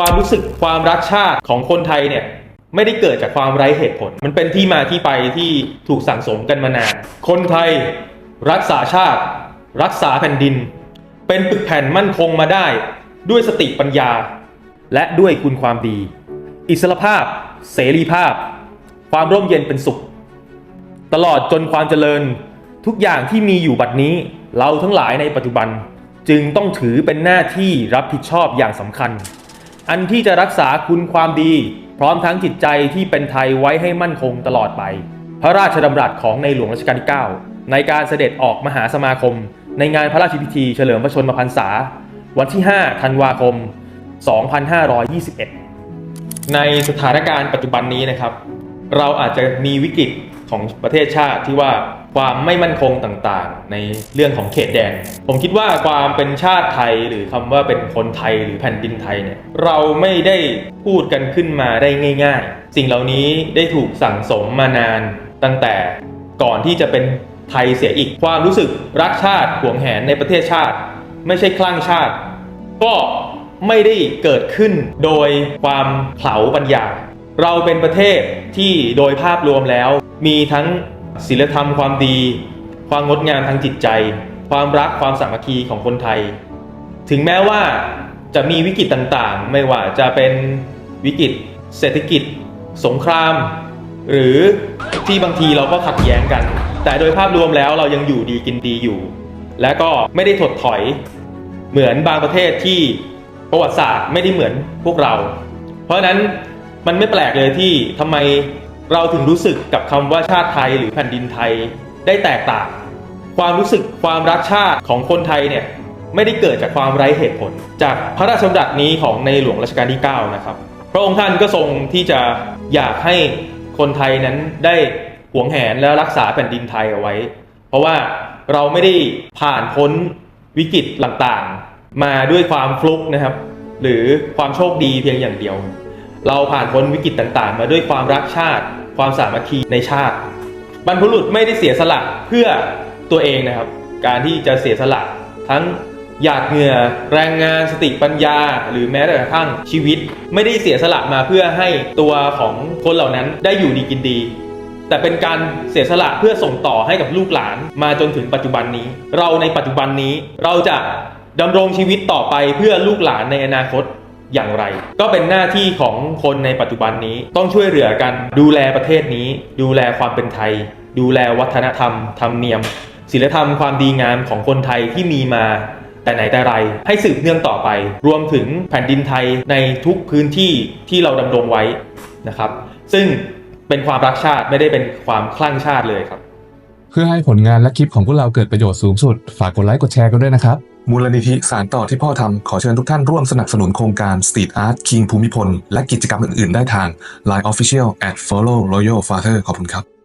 ความรู้สึกความรักชาติของคนไทยเนี่ยไม่ได้เกิดจากความไร้เหตุผล มันเป็นที่มาที่ไปที่ถูกสั่งสมกันมานาน คนไทยรักษาชาติ รักษาแผ่นดิน เป็นปึกแผ่นมั่นคงมาได้ ด้วยสติปัญญา และด้วยคุณความดี อิสรภาพ เสรีภาพ ความร่มเย็นเป็นสุข ตลอดจนความเจริญ ทุกอย่างที่มีอยู่บัดนี้ เราทั้งหลายในปัจจุบัน จึงต้องถือเป็นหน้าที่รับผิดชอบอย่างสำคัญ อันที่จะรักษาคุณความดี พร้อมทั้งจิตใจที่เป็นไทยไว้ให้มั่นคงตลอดไป พระราชดำรัสของในหลวงรัชกาลที่ 9 ในการเสด็จออกมหาสมาคม ในงานพระราชพิธีเฉลิมพระชนมพรรษา วันที่ 5 ธันวาคม 2521 ในสถานการณ์ปัจจุบันนี้นะครับ เราอาจจะมีวิกฤตของประเทศชาติที่ว่า ความไม่มั่นคงต่างๆ ในเรื่องของเขตแดน ผมคิดว่าความเป็นชาติไทยหรือคำว่าเป็นคนไทยหรือแผ่นดินไทยเนี่ยเราไม่ได้พูดกันขึ้นมาได้ง่าย ๆ สิ่งเหล่านี้ได้ถูกสั่งสมมานานตั้งแต่ก่อนที่จะเป็นไทยเสียอีกความรู้สึกรักชาติหวงแหนในประเทศชาติ ไม่ใช่คลั่งชาติ ก็ไม่ได้เกิดขึ้นโดยความเผาปัญญา เราเป็นประเทศที่โดยภาพรวมแล้วมีทั้ง ศีลธรรมความดี ความงดงามทางจิตใจ ความรักความสามัคคีของคนไทย ถึงแม้ว่าจะมีวิกฤตต่างๆ ไม่ว่าจะเป็นวิกฤตเศรษฐกิจ สงคราม หรือที่บางทีเราก็ขัดแย้งกัน แต่โดยภาพรวมแล้วเรายังอยู่ดีกินดีอยู่ และก็ไม่ได้ถดถอย เหมือนบางประเทศที่ประวัติศาสตร์ไม่ได้เหมือนพวกเรา เพราะฉะนั้นมันไม่แปลกเลยที่ทำไม เราถึงรู้สึกกับคำว่าชาติไทยหรือแผ่นดินไทยได้แตกต่าง ความรู้สึกความรักชาติของคนไทยเนี่ยไม่ได้เกิดจากความไร้เหตุผล จากพระราชดำรัสนี้ของในหลวงรัชกาลที่ 9 นะครับ พระองค์ท่านก็ทรงที่จะอยากให้คนไทยนั้นได้หวงแหนและรักษาแผ่นดินไทยเอาไว้ เพราะว่าเราไม่ได้ผ่านพ้นวิกฤตต่างๆ มาด้วยความฟลุกนะครับ หรือความโชคดีเพียงอย่างเดียว เราผ่านพ้นวิกฤตต่างๆ มาด้วยความรักชาติ ความสามัคคีในชาติ บรรพบุรุษไม่ได้เสียสละเพื่อตัวเองนะครับ การที่จะเสียสละทั้งหยาดเหงื่อแรงงานสติปัญญา หรือแม้แต่กระทั่งชีวิต ไม่ได้เสียสละมาเพื่อให้ตัวของคนเหล่านั้นได้อยู่ดีกินดี แต่เป็นการเสียสละเพื่อส่งต่อให้กับลูกหลานมาจนถึงปัจจุบันนี้ เราในปัจจุบันนี้เราจะดำรงชีวิตต่อไปเพื่อลูกหลานในอนาคต อย่างไร ก็เป็นหน้าที่ของคนในปัจจุบันนี้ต้องช่วยเหลือกัน ดูแลประเทศนี้ ดูแลความเป็นไทย ดูแลวัฒนธรรมธรรมเนียมศีลธรรมความดีงามของคนไทยที่มีมาแต่ไหนแต่ไร ให้สืบเนื่องต่อไป รวมถึงแผ่นดินไทยในทุกพื้นที่ที่เราดำรงไว้นะครับ ซึ่งเป็นความรักชาติไม่ได้เป็นความคลั่งชาติเลยครับ เพื่อให้ผลงานและคลิปของพวกเราเกิดประโยชน์สูงสุด ฝากกดไลค์กดแชร์กันด้วยนะครับ มูลนิธิสารต่อที่พ่อทำขอเชิญทุกท่านร่วมสนับสนุนโครงการ Street Art King ภูมิพล และกิจกรรมอื่น ๆ ได้ทาง Line Official at follow royal father ขอบคุณครับ